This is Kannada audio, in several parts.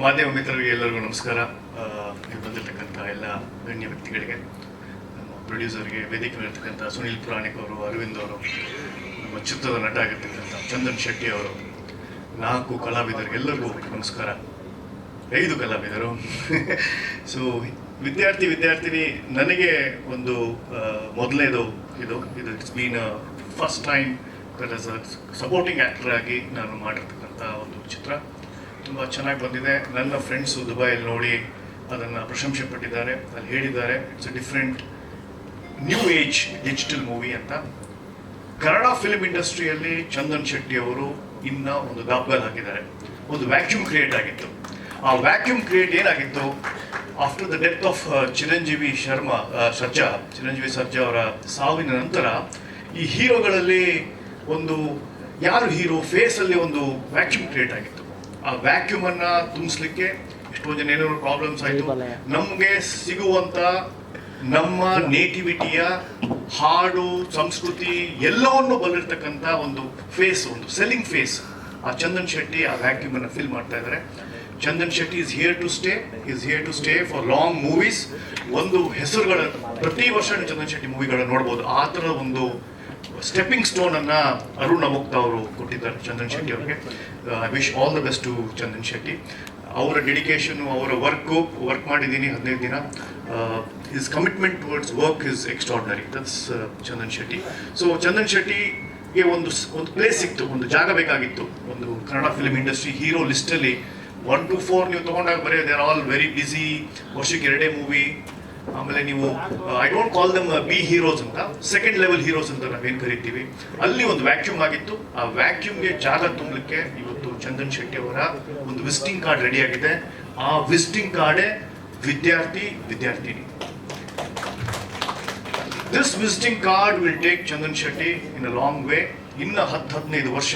ಮಾಧ್ಯಮ ಮಿತ್ರರಿಗೆ ಎಲ್ಲರಿಗೂ ನಮಸ್ಕಾರ. ಇಲ್ಲಿ ಬಂದಿರತಕ್ಕಂಥ ಎಲ್ಲ ಗಣ್ಯ ವ್ಯಕ್ತಿಗಳಿಗೆ, ನಮ್ಮ ಪ್ರೊಡ್ಯೂಸರ್ಗೆ ವೇದಿಕೆ ಇರತಕ್ಕಂಥ ಸುನೀಲ್ ಪುರಾಣಿಕ್ ಅವರು, ಅರವಿಂದ್ ಅವರು, ನಮ್ಮ ಚಿತ್ರದ ನಟ ಆಗಿರ್ತಕ್ಕಂಥ ಚಂದನ್ ಶೆಟ್ಟಿ ಅವರು, ನಾಲ್ಕು ಕಲಾವಿದರಿಗೆಲ್ಲರಿಗೂ ನಮಸ್ಕಾರ. ಐದು ಕಲಾವಿದರು. ಸೊ ವಿದ್ಯಾರ್ಥಿ ವಿದ್ಯಾರ್ಥಿನಿ, ನನಗೆ ಒಂದು ಮೊದಲನೇದು ಇದು. ಇದು it's been first time supporting actor ಆಗಿ ನಾನು ಮಾಡಿರ್ತಕ್ಕಂಥ ಒಂದು ಚಿತ್ರ. ತುಂಬ ಚೆನ್ನಾಗಿ ಬಂದಿದೆ. ನನ್ನ ಫ್ರೆಂಡ್ಸು ದುಬೈಯಲ್ಲಿ ನೋಡಿ ಅದನ್ನು ಪ್ರಶಂಸೆ ಪಟ್ಟಿದ್ದಾರೆ. ಅಲ್ಲಿ ಹೇಳಿದ್ದಾರೆ it's a different new age digital movie ಅಂತ. ಕನ್ನಡ ಫಿಲ್ಮ್ ಇಂಡಸ್ಟ್ರಿಯಲ್ಲಿ ಚಂದನ್ ಶೆಟ್ಟಿ ಅವರು ಇನ್ನ ಒಂದು ದಾಬ್ಗಲ್ ಹಾಕಿದ್ದಾರೆ ಒಂದು ವ್ಯಾಕ್ಯೂಮ್ ಕ್ರಿಯೇಟ್ ಆಗಿತ್ತು. ಆ ವ್ಯಾಕ್ಯೂಮ್ ಕ್ರಿಯೇಟ್ ಏನಾಗಿತ್ತು? After the death of Chiranjeevi Sharma ಆ, ಸರ್ಜಾ ಚಿರಂಜೀವಿ ಸರ್ಜಾ ಅವರ ಸಾವಿನ ನಂತರ ಈ ಹೀರೋಗಳಲ್ಲಿ ಒಂದು ಯಾರು ಹೀರೋ ಫೇಸಲ್ಲಿ ಒಂದು ವ್ಯಾಕ್ಯೂಮ್ ಕ್ರಿಯೇಟ್ ಆಗಿತ್ತು. ಆ ವ್ಯಾಕ್ಯೂಮ್ ಅನ್ನ ತುಂಬಿಸ್ಲಿಕ್ಕೆ ಎಷ್ಟೋ ಜನ ಏನೇನೋ ಪ್ರಾಬ್ಲಮ್ಸ್ ಆಯ್ತು. ನಮಗೆ ಸಿಗುವಂತ ನಮ್ಮ ನೇಟಿವಿಟಿಯ ಹಾಡು ಸಂಸ್ಕೃತಿ ಎಲ್ಲವನ್ನು ಬಲ್ಲಿರ್ತಕ್ಕಂಥ ಒಂದು ಫೇಸ್ ಒಂದು ಸೆಲ್ಲಿಂಗ್ ಫೇಸ್ ಆ ಚಂದನ್ ಶೆಟ್ಟಿ ಆ ವ್ಯಾಕ್ಯೂಮ್ ಅನ್ನ ಫಿಲ್ ಮಾಡ್ತಾ ಇದ್ದಾರೆ Chandan Shetty is here to stay is here to stay for long movies ಒಂದು ಹೆಸರುಗಳ ಪ್ರತಿ ವರ್ಷ ಚಂದನ್ ಶೆಟ್ಟಿ ಮೂವಿಗಳನ್ನ ನೋಡ್ಬೋದು. ಆ ಥರ ಒಂದು ಸ್ಟೆಪ್ಪಿಂಗ್ ಸ್ಟೋನ್ ಅನ್ನ ಅರುಣ್ ಅಮುಕ್ತ ಅವರು ಕೊಟ್ಟಿದ್ದಾರೆ, ಚಂದನ್ ಶೆಟ್ಟಿ ಅವರಿಗೆ. I wish all the best to Chandan Shetty. ಅವರ ಡೆಡಿಕೇಶನ್ ಅವರ ವರ್ಕು ವರ್ಕ್ ಮಾಡಿದ್ದೀನಿ ಹದಿನೈದು ದಿನ. Is commitment towards work is extraordinary that's Chandan Shetty. So Chandan ಶೆಟ್ಟಿಗೆ ಒಂದು ಒಂದು ಪ್ಲೇಸ್ ಸಿಕ್ತು, ಒಂದು ಜಾಗ ಬೇಕಾಗಿತ್ತು. ಒಂದು ಕನ್ನಡ ಫಿಲ್ಮ್ ಇಂಡಸ್ಟ್ರಿ ಹೀರೋ ಲಿಸ್ಟಲ್ಲಿ ಒನ್ ಟು ಫೋರ್ ನೀವು ತೊಗೊಂಡಾಗ ಬರೀ they are all very busy ವರ್ಷಕ್ಕೆ ಎರಡೇ ಮೂವಿ ಆಮೇಲೆ ನೀವು I don't call them be heroes ಅಂತ. ಸೆಕೆಂಡ್ ಲೆವೆಲ್ ಹೀರೋಸ್ ಅಂತ ನಾವೇನು ಕರಿತೀವಿ? ಅಲ್ಲಿ ಒಂದು ವ್ಯಾಕ್ಯೂಮ್ ಆಗಿತ್ತು. ಆ ವ್ಯಾಕ್ಯೂಮ್ಗೆ ಜಾಗ ತುಂಬಲಿಕ್ಕೆ ಇವತ್ತು ಚಂದನ್ ಶೆಟ್ಟಿ ಅವರ ಒಂದು ವಿಸಿಟಿಂಗ್ ಕಾರ್ಡ್ ರೆಡಿ ಆಗಿದೆ. ಆ ವಿಸಿಟಿಂಗ್ ಕಾರ್ಡೇ ವಿದ್ಯಾರ್ಥಿ, ವಿದ್ಯಾರ್ಥಿನಿ. This visiting card will take Chandan Shetty in a long way ಇನ್ನ ಹತ್ತು ಹದಿನೈದು ವರ್ಷ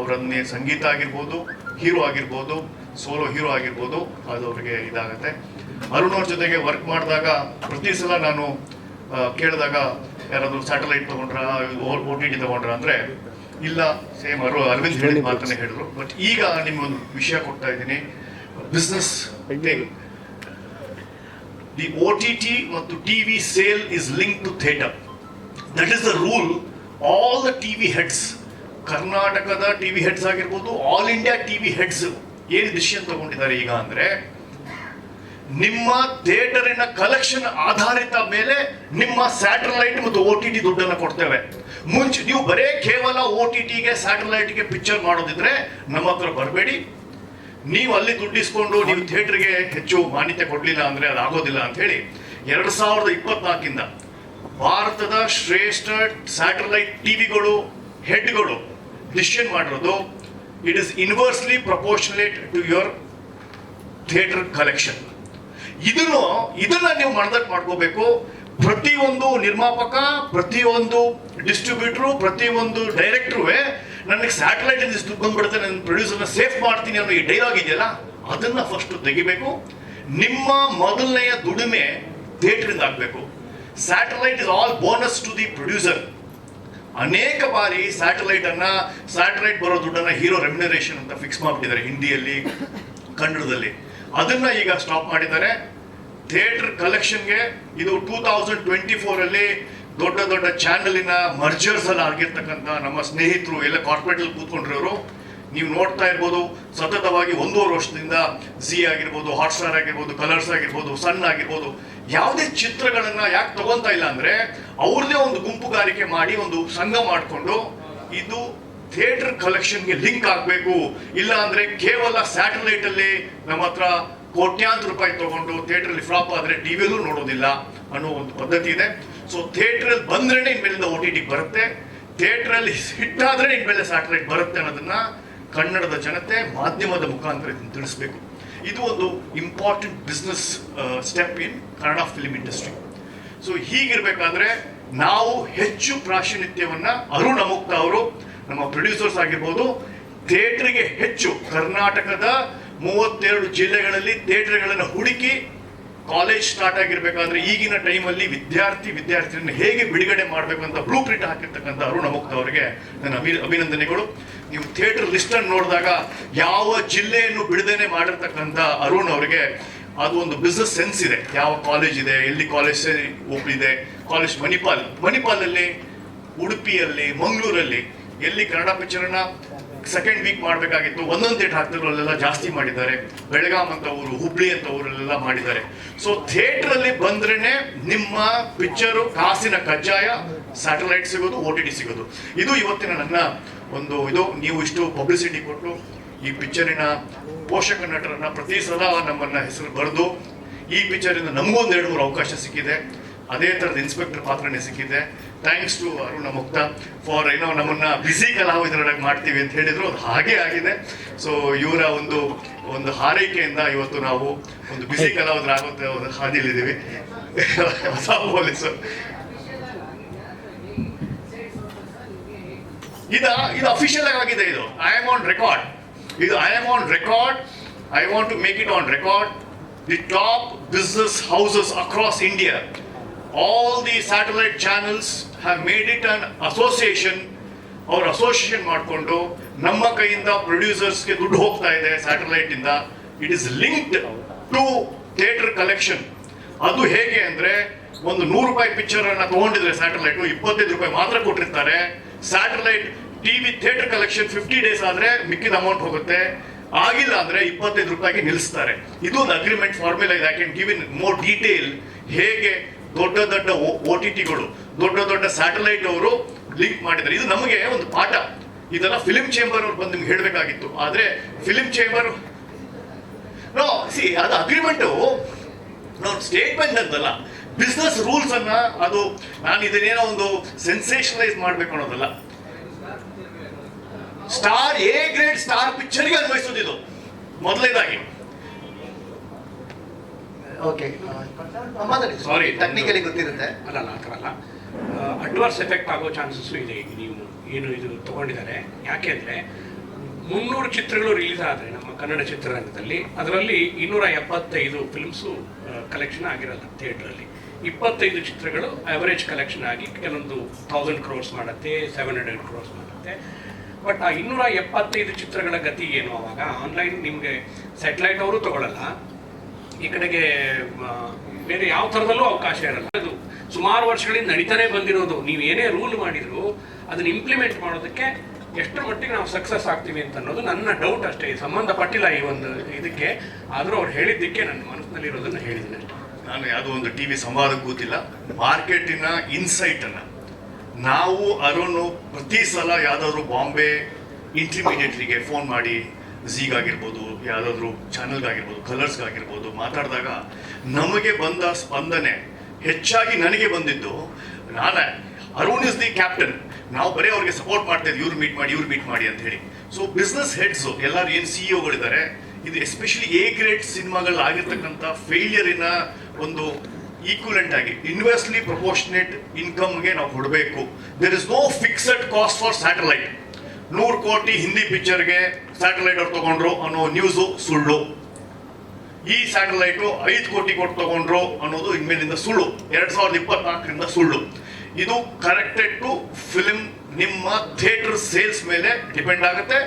ಅವರನ್ನೇ ಸಂಗೀತ ಆಗಿರ್ಬೋದು ಹೀರೋ ಆಗಿರ್ಬೋದು ಸೋಲೋ ಹೀರೋ ಆಗಿರ್ಬೋದು, ಅದು ಅವರಿಗೆ ಇದಾಗತ್ತೆ. ಅರುಣ್ ಅವ್ರ ಜೊತೆಗೆ ವರ್ಕ್ ಮಾಡಿದಾಗ ಪ್ರತಿ ಸಲ ನಾನು ಕೇಳಿದಾಗ ಯಾರಾದರೂ ಸ್ಯಾಟಲೈಟ್ ತಗೊಂಡ್ರ ಓ ಟಿ ಟಿ ತಗೊಂಡ್ರ ಅಂದ್ರೆ ಇಲ್ಲ ಸೇಮ್ ಅರು ಅರವಿಂದ್ ಹೇಳಿದ ಮಾತನ್ನೇ ಹೇಳಿದ್ರು. ಬಟ್ ಈಗ ನಿಮ್ಗೊಂದು ವಿಷಯ ಕೊಡ್ತಾ ಇದ್ದೀನಿ. Business the O T T ಮತ್ತು T V sale is link to theatre that is the rule all the T V heads ಕರ್ನಾಟಕದ ಟಿ ವಿ ಹೆಡ್ಸ್ ಆಗಿರ್ಬೋದು all India T V heads ಏನು ಡಿಸಿಷನ್ ತಗೊಂಡಿದ್ದಾರೆ ಈಗ ಅಂದ್ರೆ ನಿಮ್ಮ ಥಿಯೇಟರಿನ ಕಲೆಕ್ಷನ್ ಆಧಾರಿತ ಮೇಲೆ ನಿಮ್ಮ ಸ್ಯಾಟಲೈಟ್ ಮತ್ತು ಓ ಟಿ ಟಿ ದುಡ್ಡನ್ನು ಕೊಡ್ತೇವೆ. ಮುಂಚೆ ನೀವು ಬರೇ ಕೇವಲ ಓ ಟಿ ಟಿಗೆ ಸ್ಯಾಟಲೈಟ್ಗೆ ಪಿಕ್ಚರ್ ಮಾಡೋದಿದ್ರೆ ನಮ್ಮ ಹತ್ರ ಬರಬೇಡಿ. ನೀವು ಅಲ್ಲಿ ದುಡ್ಡಿಸ್ಕೊಂಡು ನೀವು ಥಿಯೇಟರ್ಗೆ ಹೆಚ್ಚು ಮಾನ್ಯತೆ ಕೊಡಲಿಲ್ಲ ಅಂದರೆ ಅದು ಆಗೋದಿಲ್ಲ ಅಂತ ಹೇಳಿ ಎರಡು ಸಾವಿರದ ಇಪ್ಪತ್ನಾಲ್ಕಿಂದ ಭಾರತದ ಶ್ರೇಷ್ಠ ಸ್ಯಾಟಲೈಟ್ ಟಿವಿಗಳು, ಹೆಡ್ಗಳು ಡಿಸಿಷನ್ ಮಾಡಿರೋದು it is inversely proportionate to your theatre collection ಇದನ್ನು, ಇದನ್ನ ನೀವು ಮನದಟ್ಟು ಮಾಡ್ಕೋಬೇಕು. ಪ್ರತಿಯೊಂದು ನಿರ್ಮಾಪಕ, ಪ್ರತಿಯೊಂದು ಡಿಸ್ಟ್ರಿಬ್ಯೂಟ್ರು ಪ್ರತಿಯೊಂದು ಡೈರೆಕ್ಟ್ರುವೆ ನನಗೆ ಸ್ಯಾಟಲೈಟ್ ಇಷ್ಟು ಬಂದ್ಬಿಡುತ್ತೆ, ನನ್ನ ಪ್ರೊಡ್ಯೂಸರ್ನ ಸೇಫ್ ಮಾಡ್ತೀನಿ ಅನ್ನೋ ಈ ಡೈಲಾಗ್ ಇದೆಯಲ್ಲ, ಅದನ್ನ ಫಸ್ಟ್ ತೆಗಿಬೇಕು. ನಿಮ್ಮ ಮೊದಲನೆಯ ದುಡಿಮೆ ಥಿಯೇಟ್ರಿಂದ ಆಗಬೇಕು. Satellite is all bonus to the producer ಅನೇಕ ಬಾರಿ ಸ್ಯಾಟಲೈಟ್ ಅನ್ನ ಸ್ಯಾಟಲೈಟ್ ಬರೋ ದುಡ್ಡನ್ನ ಹೀರೋ ರೆಮ್ಯುನರೇಷನ್ ಅಂತ ಫಿಕ್ಸ್ ಮಾಡ್ಬಿಟ್ಟಿದ್ದಾರೆ ಹಿಂದಿಯಲ್ಲಿ, ಕನ್ನಡದಲ್ಲಿ. ಅದನ್ನ ಈಗ ಸ್ಟಾಪ್ ಮಾಡಿದ್ದಾರೆ. ಥಿಯೇಟರ್ ಕಲೆಕ್ಷನ್ಗೆ ಇದು ಟೂ ತೌಸಂಡ್ ಟ್ವೆಂಟಿ ಫೋರ್ ಅಲ್ಲಿ ದೊಡ್ಡ ದೊಡ್ಡ ಚಾನಲಿನ ಮರ್ಜರ್ಸ್ ಅಲ್ಲಿ ಆಗಿರ್ತಕ್ಕಂಥ ನಮ್ಮ ಸ್ನೇಹಿತರು ಎಲ್ಲ ಕಾರ್ಪೊರೇಟ್ ಅಲ್ಲಿ ಕೂತ್ಕೊಂಡಿರೋರು. ನೀವು ನೋಡ್ತಾ ಇರ್ಬೋದು, ಸತತವಾಗಿ ಒಂದೂವರೆ ವರ್ಷದಿಂದ ಝಿ ಆಗಿರ್ಬೋದು ಹಾಟ್ಸ್ಟಾರ್ ಆಗಿರ್ಬೋದು ಕಲರ್ಸ್ ಆಗಿರ್ಬೋದು ಸನ್ ಆಗಿರ್ಬೋದು, ಯಾವುದೇ ಚಿತ್ರಗಳನ್ನ ಯಾಕೆ ತಗೊಂತಾ ಇಲ್ಲ ಅಂದ್ರೆ ಅವ್ರದೇ ಒಂದು ಗುಂಪುಗಾರಿಕೆ ಮಾಡಿ ಒಂದು ಸಂಘ ಮಾಡಿಕೊಂಡು ಇದು ಥಿಯೇಟರ್ ಕಲೆಕ್ಷನ್ಗೆ ಲಿಂಕ್ ಆಗಬೇಕು. ಇಲ್ಲ ಅಂದ್ರೆ ಕೇವಲ ಸ್ಯಾಟಲೈಟ್ ಅಲ್ಲಿ ನಮ್ಮ ಹತ್ರ ಕೋಟ್ಯಾಂತರ ರೂಪಾಯಿ ತಗೊಂಡು ಥಿಯೇಟರ್ ಅಲ್ಲಿ ಫ್ಲಾಪ್ ಆದ್ರೆ ಟಿವಿಯಲ್ಲೂ ನೋಡೋದಿಲ್ಲ ಅನ್ನೋ ಒಂದು ಪದ್ಧತಿ ಇದೆ. ಸೊ ಥಿಯೇಟರ್ ಅಲ್ಲಿ ಇನ್ ಇನ್ಮೇಲಿಂದ ಓ ಟಿ ಟಿ ಬರುತ್ತೆ. ಥಿಯೇಟರ್ ಅಲ್ಲಿ ಹಿಟ್ ಆದ್ರೆ ಇನ್ಮೇಲೆ ಸ್ಯಾಟಲೈಟ್ ಬರುತ್ತೆ ಅನ್ನೋದನ್ನ ಕನ್ನಡದ ಜನತೆ ಮಾಧ್ಯಮದ ಮುಖಾಂತರ ತಿಳಿಸ್ಬೇಕು. ಇದು ಒಂದು important business step in Kannada film industry so ಹೀಗಿರ್ಬೇಕಾದ್ರೆ ನಾವು ಹೆಚ್ಚು ಪ್ರಾಶಿನಿತ್ಯವನ್ನ ಅರುಣ ಮುಕ್ತ ಅವರು ಪ್ರೊಡ್ಯೂಸರ್ಸ್ ಆಗಿರ್ಬೋದು ಥಿಯೇಟ್ರಿಗೆ ಹೆಚ್ಚು ಕರ್ನಾಟಕದ ಮೂವತ್ತೆರಡು ಜಿಲ್ಲೆಗಳಲ್ಲಿ ಥಿಯೇಟ್ರ್ಗಳನ್ನು ಹುಡುಕಿ ಕಾಲೇಜ್ ಸ್ಟಾರ್ಟ್ ಆಗಿರ್ಬೇಕಾದ್ರೆ ಈಗಿನ ಟೈಮಲ್ಲಿ ವಿದ್ಯಾರ್ಥಿ ವಿದ್ಯಾರ್ಥಿನ ಹೇಗೆ ಬಿಡುಗಡೆ ಮಾಡಬೇಕು ಅಂತ ಬ್ಲೂ ಪ್ರಿಂಟ್ ಹಾಕಿರ್ತಕ್ಕಂಥ ಅರುಣ ಮುಕ್ತ ಅವರಿಗೆ ನನ್ನ ಅಭಿ, ಅಭಿನಂದನೆಗಳು. ನೀವು ಥಿಯೇಟರ್ ಲಿಸ್ಟ್ ಅನ್ನು ನೋಡಿದಾಗ ಯಾವ ಜಿಲ್ಲೆಯನ್ನು ಬಿಡುಗಡೆ ಮಾಡಿರ್ತಕ್ಕಂಥ ಅರುಣ್ ಅವರಿಗೆ ಅದು ಒಂದು ಬಿಸ್ನೆಸ್ ಸೆನ್ಸ್ ಇದೆ. ಯಾವ ಕಾಲೇಜ್ ಇದೆ, ಎಲ್ಲಿ ಕಾಲೇಜ್ ಇದೆ ಕಾಲೇಜ್ ಮಣಿಪಾಲ್, ಮಣಿಪಾಲಲ್ಲಿ, ಉಡುಪಿಯಲ್ಲಿ, ಮಂಗಳೂರಲ್ಲಿ ಎಲ್ಲಿ ಕನ್ನಡ ಪಿಕ್ಚರ್ನ ಸೆಕೆಂಡ್ ವೀಕ್ ಮಾಡಬೇಕಾಗಿತ್ತು, ಒಂದೊಂದು ಅಲ್ಲೆಲ್ಲ ಜಾಸ್ತಿ ಮಾಡಿದ್ದಾರೆ. ಬೆಳಗಾಂ ಅಂತ ಊರು, ಹುಬ್ಳಿ ಅಂತ ಊರಲ್ಲೆಲ್ಲ ಮಾಡಿದ್ದಾರೆ. ಸೊ ಥಿಯೇಟರ್ ಅಲ್ಲಿ ಬಂದ್ರೇನೆ ನಿಮ್ಮ ಪಿಕ್ಚರು ಕಾಸಿನ ಕಜ್ಜಾಯ ಸ್ಯಾಟಲೈಟ್ ಸಿಗೋದು ಓ ಟಿ ಟಿ ಸಿಗೋದು. ಇದು ಇವತ್ತಿನ ನನ್ನ ಒಂದು ಇದು. ನೀವು ಇಷ್ಟು ಪಬ್ಲಿಸಿಟಿ ಕೊಟ್ಟು ಈ ಪಿಕ್ಚರಿನ ಪೋಷಕ ನಟರನ್ನ ಪ್ರತಿ ಸಲ ನಮ್ಮನ್ನ ಹೆಸರು ಬರೆದು, ಈ ಪಿಕ್ಚರಿಂದ ನಮಗೊಂದು ಎರಡು ಮೂರು ಅವಕಾಶ ಸಿಕ್ಕಿದೆ. ಅದೇ ಥರದ ಇನ್ಸ್ಪೆಕ್ಟರ್ ಪಾತ್ರನೇ ಸಿಕ್ಕಿದೆ. ಥ್ಯಾಂಕ್ಸ್ ಟು ಅರುಣ ಮುಕ್ತ ಫಾರ್ ಏನೋ ನಮ್ಮನ್ನ ಬಿಸಿ ಕಲಾವಿದರಾಗಿ ಮಾಡ್ತೀವಿ ಅಂತ ಹೇಳಿದ್ರು. ಅದು ಹಾಗೆ ಆಗಿದೆ. ಸೊ ಇವರ ಒಂದು ಒಂದು ಹಾರೈಕೆಯಿಂದ ಇವತ್ತು ನಾವು ಒಂದು ಬಿಸಿ ಕಲಾವಿದರಾಗುತ್ತೆ ಒಂದು ಹಾದಿಯಲ್ಲಿದ್ದೀವಿ. ಹೊಸ ಪೊಲೀಸು ಇದು ಇದು ಅಫಿಷಿಯಲ್ ಆಗಿದೆ ಇದು. ಐ ಆಮ್ ಆನ್ ರೆಕಾರ್ಡ್ ಇದು I am on record I want to make it on record the top business houses across India all the satellite channels have made it an association ಅವ್ರ ಅಸೋಸಿಯೇಷನ್ ಮಾಡಿಕೊಂಡು ನಮ್ಮ ಕೈಯಿಂದ ಪ್ರೊಡ್ಯೂಸರ್ಸ್ಗೆ ದುಡ್ಡು ಹೋಗ್ತಾ ಇದೆ ಸ್ಯಾಟಲೈಟ್ ಇಂದ. It is linked to theatre collection ಅದು ಹೇಗೆ ಅಂದ್ರೆ ಒಂದು ನೂರು ರೂಪಾಯಿ ಪಿಕ್ಚರ್ ಅನ್ನ ತಗೊಂಡಿದ್ರೆ ಸ್ಯಾಟಲೈಟ್ ಇಪ್ಪತ್ತೈದು ರೂಪಾಯಿ ಮಾತ್ರ ಕೊಟ್ಟಿರ್ತಾರೆ. Satellite TV theatre collection fifty days ಆದ್ರೆ ಮಿಕ್ಕಿದ ಅಮೌಂಟ್ ಹೋಗುತ್ತೆ. ಆಗಿಲ್ಲ ಅಂದ್ರೆ ಇಪ್ಪತ್ತೈದು ರೂಪಾಯಿಗೆ ನಿಲ್ಲಿಸ್ತಾರೆ. ಇದು ಒಂದು ಅಗ್ರಿಮೆಂಟ್ ಫಾರ್ಮುಲಾ ಇದೆ. I can give in more detail ಹೇಗೆ ದೊಡ್ಡ ದೊಡ್ಡ ಓ ಟಿ ಟಿಗಳು ದೊಡ್ಡ ದೊಡ್ಡ ಸ್ಯಾಟಲೈಟ್ ಅವರು ಲಿಂಕ್ ಮಾಡಿದ್ದಾರೆ. ಇದು ನಮಗೆ ಒಂದು ಪಾಠ. ಇದೆಲ್ಲ ಫಿಲಿಂ ಚೇಂಬರ್ ಅವ್ರು ಬಂದು ನಿಮ್ಗೆ ಹೇಳಬೇಕಾಗಿತ್ತು. ಆದ್ರೆ ಫಿಲಿಂ ಚೇಂಬರ್ ನೋ ಸಿ ಅದು ಅಗ್ರಿಮೆಂಟು ನಾವು ಸ್ಟೇಟ್ಮೆಂಟ್ ಅಂತಲ್ಲ ಬಿಸ್ನೆಸ್ ರೂಲ್ಸ್ ಅನ್ನ ಅದು ನಾನು ಇದನ್ನೇನೋ ಒಂದು ಸೆನ್ಸೇಷನಲೈಸ್ ಮಾಡ್ಬೇಕು ಅನ್ನೋದಲ್ಲ. ಸ್ಟಾರ್ ಎ ಗ್ರೇಡ್ ಸ್ಟಾರ್ ಪಿಕ್ಚರ್ಗೆ ಅನ್ವಯಿಸೋದು ಇದು ಮೊದಲನೇದಾಗಿ. ಓಕೆ ಸಾರಿ. ಟೆಕ್ನಿಕಲಿ ಗೊತ್ತಿರುತ್ತೆ. ಅಲ್ಲ ಅಲ್ಲ ಆ ಥರ ಅಲ್ಲ. ಅಡ್ವರ್ಸ್ ಎಫೆಕ್ಟ್ ಆಗೋ ಚಾನ್ಸಸ್ಸು ಇದೆ. ಈಗ ನೀವು ಏನು ಇದು ತಗೊಂಡಿದ್ದಾರೆ. ಯಾಕೆ ಅಂದರೆ ಮುನ್ನೂರು ಚಿತ್ರಗಳು ರಿಲೀಸ್ ಆದರೆ ನಮ್ಮ ಕನ್ನಡ ಚಿತ್ರರಂಗದಲ್ಲಿ ಅದರಲ್ಲಿ ಇನ್ನೂರ ಎಪ್ಪತ್ತೈದು ಫಿಲ್ಮ್ಸು ಕಲೆಕ್ಷನ್ ಆಗಿರಲ್ಲ ಥಿಯೇಟ್ರಲ್ಲಿ ಇಪ್ಪತ್ತೈದು ಚಿತ್ರಗಳು ಅವರೇಜ್ ಕಲೆಕ್ಷನ್ ಆಗಿ ಕೆಲವೊಂದು ಥೌಸಂಡ್ ಕ್ರೋರ್ಸ್ ಮಾಡುತ್ತೆ ಸೆವೆನ್ ಹಂಡ್ರೆಡ್ ಕ್ರೋರ್ಸ್ ಮಾಡುತ್ತೆ. ಬಟ್ ಆ ಇನ್ನೂರ ಎಪ್ಪತ್ತೈದು ಚಿತ್ರಗಳ ಗತಿ ಏನು? ಅವಾಗ ಆನ್ಲೈನ್ ನಿಮಗೆ ಸ್ಯಾಟಲೈಟ್ ಅವರು ತಗೊಳ್ಳಲ್ಲ ಈ ಕಡೆಗೆ ಬೇರೆ ಯಾವ ಥರದಲ್ಲೂ ಅವಕಾಶ ಇರಲ್ಲ. ಅದು ಸುಮಾರು ವರ್ಷಗಳಿಂದ ನಡೀತಾನೆ ಬಂದಿರೋದು. ನೀವು ಏನೇ ರೂಲ್ ಮಾಡಿದ್ರು, ಅದನ್ನ ಇಂಪ್ಲಿಮೆಂಟ್ ಮಾಡೋದಕ್ಕೆ ಎಷ್ಟು ಮಟ್ಟಿಗೆ ನಾವು ಸಕ್ಸಸ್ ಆಗ್ತೀವಿ ಅಂತ ಅನ್ನೋದು ನನ್ನ ಡೌಟ್ ಅಷ್ಟೇ. ಸಂಬಂಧಪಟ್ಟಿಲ್ಲ ಈ ಒಂದು ಇದಕ್ಕೆ. ಆದರೂ ಅವ್ರು ಹೇಳಿದ್ದಕ್ಕೆ ನನ್ನ ಮನಸ್ಸಿನಲ್ಲಿರೋದನ್ನು ಹೇಳಿದ್ದೀನಿ ಅಷ್ಟೇ. ನಾನು ಯಾವುದೋ ಒಂದು ಟಿವಿ ಸಂವಾದ ಕೂತಿಲ್ಲ. ಮಾರ್ಕೆಟಿನ ಇನ್ಸೈಟನ್ನು ನಾವು ಅರುಣ್ ಪ್ರತಿ ಸಲ ಯಾವುದಾದ್ರು ಬಾಂಬೆ ಇಂಟರ್ಮೀಡಿಯೇಟ್ರಿಗೆ ಫೋನ್ ಮಾಡಿ ಝೀಗಾಗಿರ್ಬೋದು ಯಾವುದಾದ್ರು ಚಾನಲ್ಗಾಗಿರ್ಬೋದು, ಕಲರ್ಸ್ಗಾಗಿರ್ಬೋದು ಮಾತಾಡಿದಾಗ ನಮಗೆ ಬಂದ ಸ್ಪಂದನೆ ಹೆಚ್ಚಾಗಿ ನನಗೆ ಬಂದಿದ್ದು ನಾನೇ ಅರುಣ್ ಇಸ್ ದಿ ಕ್ಯಾಪ್ಟನ್ ನಾವು ಬರೀ ಅವ್ರಿಗೆ ಸಪೋರ್ಟ್ ಮಾಡ್ತೇವೆ ಇವ್ರು ಮೀಟ್ ಮಾಡಿ, ಇವ್ರು ಮೀಟ್ ಮಾಡಿ ಅಂತ ಹೇಳಿ. ಸೊ ಬಿಸ್ನೆಸ್ ಹೆಡ್ಸ್ ಎಲ್ಲರೂ ಏನು ಸಿಇಒಗಳಿದ್ದಾರೆ ಇದು ಎಸ್ಪೆಷಲಿ ಎ ಗ್ರೇಟ್ ಸಿನಿಮಾಗಳಲ್ಲಿ ಆಗಿರ್ತಕ್ಕಂಥ ಫೇಲಿಯರಿನ ಒಂದು ಈಕ್ವಲೆಂಟ್ ಆಗಿ ಇನ್ವೆಸ್ಟ್ಲಿ ಪ್ರಪೋರ್ಷನೇಟ್ ಇನ್ಕಮ್ಗೆ ನಾವು ಕೊಡಬೇಕು. There is no fixed cost for satellite ನೂರು ಕೋಟಿ ಹಿಂದಿ ಪಿಕ್ಚರ್ಗೆ ಸ್ಯಾಟಲೈಟ್ ಅವ್ರು ತಗೊಂಡ್ರು ಅನ್ನೋ ನ್ಯೂಸು ಸುಳ್ಳು. ಈ ಸ್ಯಾಟಲೈಟು ಐದು ಕೋಟಿ ಕೊಟ್ಟು ತಗೊಂಡ್ರು ಅನ್ನೋದು ಇನ್ಮೇಲಿಂದ ಸುಳ್ಳು. ಎರಡು ಸಾವಿರದ ಇಪ್ಪತ್ನಾಲ್ಕರಿಂದ ಸುಳ್ಳು. ಇದು ಕರೆಕ್ಟೆಡ್ ಟು ಫಿಲ್ಮ್ ನಿಮ್ಮ ಥಿಯೇಟರ್ ಸೇಲ್ಸ್ ಮೇಲೆ ಡಿಪೆಂಡ್ ಆಗುತ್ತೆ.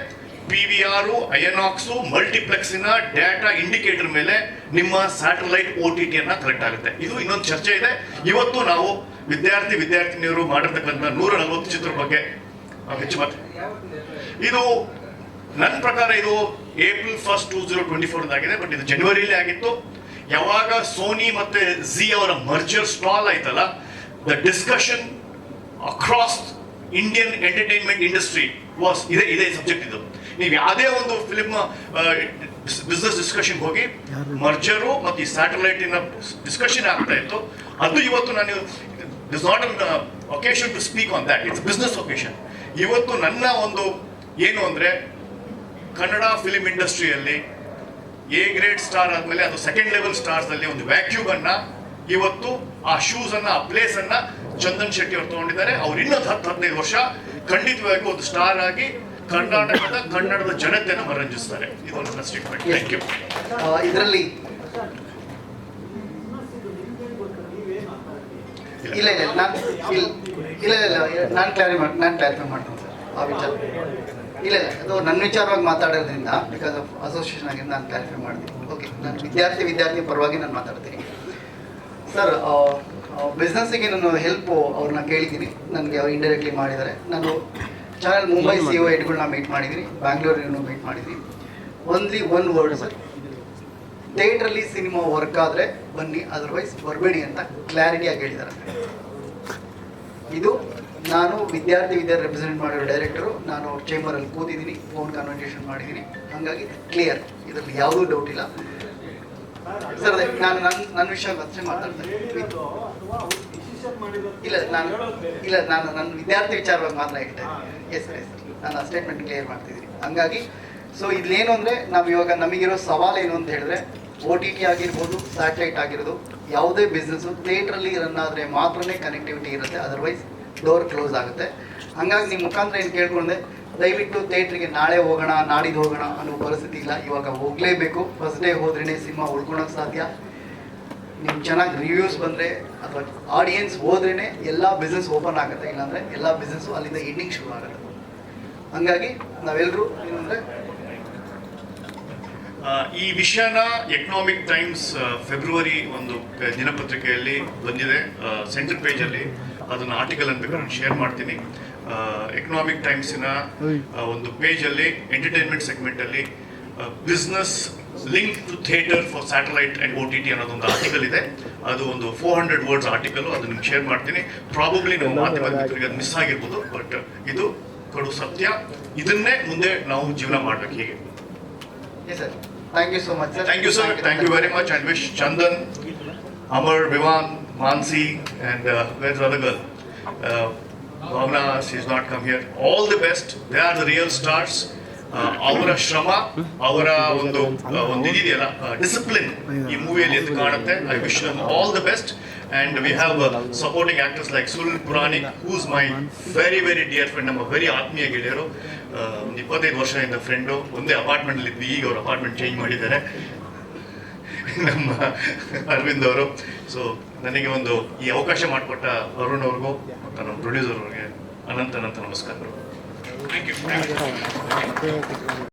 ಪಿ ವಿ ಆರು, ಐಎನ್ಆಕ್ಸು, ಮಲ್ಟಿಪ್ಲೆಕ್ಸಿನ ಡೇಟಾ ಇಂಡಿಕೇಟರ್ ಮೇಲೆ ನಿಮ್ಮ ಸ್ಯಾಟಲೈಟ್ ಓ ಟಿ ಟಿಯನ್ನ ಕರೆಕ್ಟ್ ಆಗುತ್ತೆ. ಇದು ಇನ್ನೊಂದು ಚರ್ಚೆ ಇದೆ. ಇವತ್ತು ನಾವು ವಿದ್ಯಾರ್ಥಿ ವಿದ್ಯಾರ್ಥಿನಿಯರು ಮಾಡಿರ್ತಕ್ಕಂಥ ನೂರ ನಲವತ್ತು ಚಿತ್ರ ಬಗ್ಗೆ ನಾವು ಹೆಚ್ಚು ಮಾತು ಇದು ನನ್ನ ಪ್ರಕಾರ ಇದು April first two zero twenty four ಆಗಿದೆ ಬಟ್ ಇದು ಜನವರಿಯಲ್ಲಿ ಆಗಿತ್ತು. ಯಾವಾಗ ಸೋನಿ ಮತ್ತೆ ಝಿ ಅವರ ಮರ್ಜರ್ ಸ್ಟಾಲ್ ಆಯ್ತಲ್ಲ the discussion across Indian entertainment industry was ಇದೇ ಇದೇ ಸಬ್ಜೆಕ್ಟ್ ಇದು. ನೀವು ಯಾವುದೇ ಒಂದು ಫಿಲ್ಮ್ ಬಿಸ್ನೆಸ್ ಡಿಸ್ಕಷನ್ ಹೋಗಿ ಮರ್ಜರು ಮತ್ತು ಈ ಸ್ಯಾಟಲೈಟಿನ ಡಿಸ್ಕಷನ್ ಆಗ್ತಾ ಇತ್ತು. ಅದು ಇವತ್ತು ನಾನು is not an occasion to speak on that it's business occasion ಇವತ್ತು ನನ್ನ ಒಂದು ಏನು ಅಂದ್ರೆ ಕನ್ನಡ ಫಿಲಿಂ ಇಂಡಸ್ಟ್ರಿಯಲ್ಲಿ ಎ ಗ್ರೇಡ್ ಸ್ಟಾರ್ ಆದಮೇಲೆ ಅದು ಸೆಕೆಂಡ್ ಲೆವೆಲ್ ಸ್ಟಾರ್ಸ್ ಅಲ್ಲಿ ಒಂದು ವ್ಯಾಕ್ಯೂಮ್ ಅನ್ನ ಇವತ್ತು ಆ ಶೂಸ್ ಅನ್ನ ಆ ಪ್ಲೇಸ್ ಅನ್ನ ಚಂದನ್ ಶೆಟ್ಟಿ ಅವರು ತಗೊಂಡಿದ್ದಾರೆ. ಅವ್ರು ಇನ್ನೊಂದು ಹತ್ತು ಹದಿನೈದು ವರ್ಷ ಖಂಡಿತವಾಗಿ ಒಂದು ಸ್ಟಾರ್ ಆಗಿ ಕರ್ನಾಟಕದ ಕನ್ನಡದ ಜನತೆಯನ್ನು ಮರಂಜಿಸ್ತಾರೆ. ಇದು ನನ್ನ ಸ್ಟೇಟ್ಮೆಂಟ್ ಥ್ಯಾಂಕ್ ಯು ಇದರಲ್ಲಿ ಇಲ್ಲ. ಇಲ್ಲ ನಾನು ಇಲ್ಲ ಇಲ್ಲ ನಾನು ಕ್ಲಾರಿ ಮಾಡಿ ನಾನು ಕ್ಲಾರಿಫೈ ಮಾಡ್ತೀನಿ ಸರ್ ಆ ವಿಚಾರ. ಇಲ್ಲ ಇಲ್ಲ ಅದು ನನ್ನ ವಿಚಾರವಾಗಿ ಮಾತಾಡೋದ್ರಿಂದ ಬಿಕಾಸ್ ಆಫ್ ಅಸೋಸಿಯೇಷನ್ ಆಗಿ ನಾನು ಕ್ಲಾರಿಫೈ ಮಾಡ್ತೀನಿ. ಓಕೆ ನಾನು ವಿದ್ಯಾರ್ಥಿ ವಿದ್ಯಾರ್ಥಿ ಪರವಾಗಿ ನಾನು ಮಾತಾಡ್ತೀನಿ. ಸರ್ ಬಿಸ್ನೆಸ್ಸಿಗೆ ನಾನು ಹೆಲ್ಪು ಅವ್ರನ್ನ ಕೇಳಿದ್ದೀನಿ. ನನಗೆ ಅವ್ರು ಇಂಡೈರೆಕ್ಟ್ಲಿ ಮಾಡಿದ್ದಾರೆ. ನಾನು ಚಾನಲ್ ಮುಂಬೈ ಸಿ ಒ ಹೆಡ್ಗಳನ್ನ ಮೀಟ್ ಮಾಡಿದ್ದೀನಿ. ಬ್ಯಾಂಗ್ಳೂರಿನೂ ಮೀಟ್ ಮಾಡಿದ್ದೀನಿ. ಒನ್ಲಿ ಒನ್ ವರ್ಡ್ ಸರ್ ಥಿಯೇಟ್ರಲ್ಲಿ ಸಿನಿಮಾ ವರ್ಕ್ ಆದರೆ ಬನ್ನಿ ಅದರ್ವೈಸ್ ಬರಬೇಡಿ ಅಂತ ಕ್ಲಾರಿಟಿಯಾಗಿ ಹೇಳಿದ್ದಾರೆ. ಇದು ನಾನು ವಿದ್ಯಾರ್ಥಿ ವಿದ್ಯಾರ್ಥಿ ರೆಪ್ರೆಸೆಂಟ್ ಮಾಡಿರೋ ಡೈರೆಕ್ಟರು ನಾನು ಚೇಂಬರಲ್ಲಿ ಕೂತಿದ್ದೀನಿ ಫೋನ್ ಕನ್ವರ್ಸೇಷನ್ ಮಾಡಿದ್ದೀನಿ. ಹಾಗಾಗಿ ಕ್ಲಿಯರ್ ಇದರಲ್ಲಿ ಯಾವುದೂ ಡೌಟ್ ಇಲ್ಲ. ಸರ್ ಅದೇ, ನಾನು ನನ್ನ ನನ್ನ ವಿಷಯ ಅಷ್ಟೇ ಮಾತಾಡ್ತೇನೆ. ಇಲ್ಲ, ನಾನು ಇಲ್ಲ, ನಾನು ನನ್ನ ವಿದ್ಯಾರ್ಥಿ ವಿಚಾರವಾಗಿ ಮಾತ್ರ ಹೇಳ್ತಾ ಎಸ್ ಸರ್ ಎಸ್ ನಾನು ಆ ಸ್ಟೇಟ್ಮೆಂಟ್ ಕ್ಲಿಯರ್ ಮಾಡ್ತಿದ್ದೀನಿ. ಹಂಗಾಗಿ ಸೊ ಇಲ್ಲೇನು ಅಂದರೆ, ನಾವು ಇವಾಗ ನಮಗಿರೋ ಸವಾಲು ಏನು ಅಂತ ಹೇಳಿದ್ರೆ ಓ ಟಿ ಟಿ ಆಗಿರ್ಬೋದು ಸ್ಯಾಟಲೈಟ್ ಆಗಿರೋದು ಯಾವುದೇ ಬಿಸ್ನೆಸ್ಸು ಥಿಯೇಟ್ರಲ್ಲಿ ರನ್ ಆದರೆ ಮಾತ್ರನೇ ಕನೆಕ್ಟಿವಿಟಿ ಇರುತ್ತೆ ಅದರ್ವೈಸ್ ಡೋರ್ ಕ್ಲೋಸ್ ಆಗುತ್ತೆ. ಹಂಗಾಗಿ ನಿಮ್ಮ ಮುಖಾಂತರ ಏನು ಕೇಳ್ಕೊಂಡೆ, ದಯವಿಟ್ಟು ಥಿಯೇಟ್ರಿಗೆ ನಾಳೆ ಹೋಗೋಣ, ನಾಡಿದ್ದು ಹೋಗೋಣ ಅನ್ನೋ ಪರಿಸ್ಥಿತಿ ಇಲ್ಲ. ಇವಾಗ ಹೋಗಲೇಬೇಕು. ಫಸ್ಟ್ ಡೇ ಹೋದ್ರೇ ಸಿನಿಮಾ ಉಳ್ಕೊಳಕ್ಕೆ ಸಾಧ್ಯ. ನಿಮ್ಗೆ ಚೆನ್ನಾಗಿ ರಿವ್ಯೂಸ್ ಬಂದರೆ ಅಥವಾ ಆಡಿಯನ್ಸ್ ಹೋದ್ರೇ ಎಲ್ಲ ಬಿಸ್ನೆಸ್ ಓಪನ್ ಆಗುತ್ತೆ. ಇಲ್ಲಾಂದರೆ ಎಲ್ಲ ಬಿಸ್ನೆಸ್ಸು ಅಲ್ಲಿಂದ ಎಂಡಿಂಗ್ ಶುರು ಆಗುತ್ತೆ. ಹಂಗಾಗಿ ನಾವೆಲ್ಲರೂ ಏನಂದರೆ ಈ ವಿಷಯನ ಎಕನಾಮಿಕ್ ಟೈಮ್ಸ್ ಫೆಬ್ರವರಿ ಒಂದು ದಿನಪತ್ರಿಕೆಯಲ್ಲಿ ಬಂದಿದೆ. ಸೆಂಟ್ರಲ್ ಪೇಜಲ್ಲಿ ಅದನ್ನ ಆರ್ಟಿಕಲ್ ಅಂತ ನಾನು ಶೇರ್ ಮಾಡ್ತೀನಿ. ಎಕನಾಮಿಕ್ ಟೈಮ್ಸಿನ ಒಂದು ಪೇಜಲ್ಲಿ entertainment ಸೆಗ್ಮೆಂಟಲ್ಲಿ business link to theatre for satellite and O T T ಅನ್ನೋದೊಂದು ಆರ್ಟಿಕಲ್ ಇದೆ. ಅದು ಒಂದು ಫೋರ್ ಹಂಡ್ರೆಡ್ ವರ್ಡ್ಸ್ ಆರ್ಟಿಕಲ್ ಅದು ನಿಮ್ಗೆ ಶೇರ್ ಮಾಡ್ತೀನಿ. ಪ್ರಾಬಬ್ಲಿ ನಾವು ಮಾಧ್ಯಮ ಮಿತ್ರರಿಗೆ ಅದು ಮಿಸ್ ಆಗಿರ್ಬೋದು ಬಟ್ ಇದು ಕಡು ಸತ್ಯ. ಇದನ್ನೇ ಮುಂದೆ ನಾವು ಜೀವನ ಮಾಡಬೇಕು ಹೀಗೆ. Yes sir thank you so much sir Thank you, sir. Thank you very much. And wish Chandan, Amar, Vivan, Mansi, and uh, where's the other girl? Uh, Bhavna, she's not come here. All the best. They are the real stars. Uh, ಅವರ ಶ್ರಮ ಅವರ ಒಂದು uh, ಒಂದು ಇದಿದೆಯಲ್ಲ ಡಿಸಿಪ್ಲಿನ್ ಈ ಮೂವಿಯಲ್ಲಿ ಎದ್ದು ಕಾಣುತ್ತೆ I wish all the best and we have supporting actors like Sunil Puranik who's my very very dear friend ನಮ್ಮ ವೆರಿ ಆತ್ಮೀಯ ಗೆಳೆಯರು ಒಂದು ಇಪ್ಪತ್ತೈದು ವರ್ಷದಿಂದ ಫ್ರೆಂಡು ಒಂದೇ ಅಪಾರ್ಟ್ಮೆಂಟ್ ಇದ್ವಿ ಈಗ ಅವ್ರ ಅಪಾರ್ಟ್ಮೆಂಟ್ ಚೇಂಜ್ ಮಾಡಿದ್ದಾರೆ. ನಮ್ಮ ಅರವಿಂದ್ ಅವರು. ಸೊ ನನಗೆ ಒಂದು ಈ ಅವಕಾಶ ಮಾಡಿಕೊಟ್ಟ ಅರುಣ್ ಅವ್ರಿಗೂ, ಮತ್ತು ನಮ್ಮ ಪ್ರೊಡ್ಯೂಸರ್ ಅವ್ರಿಗೆ ಅನಂತ ಅನಂತ ನಮಸ್ಕಾರಗಳು. Thank you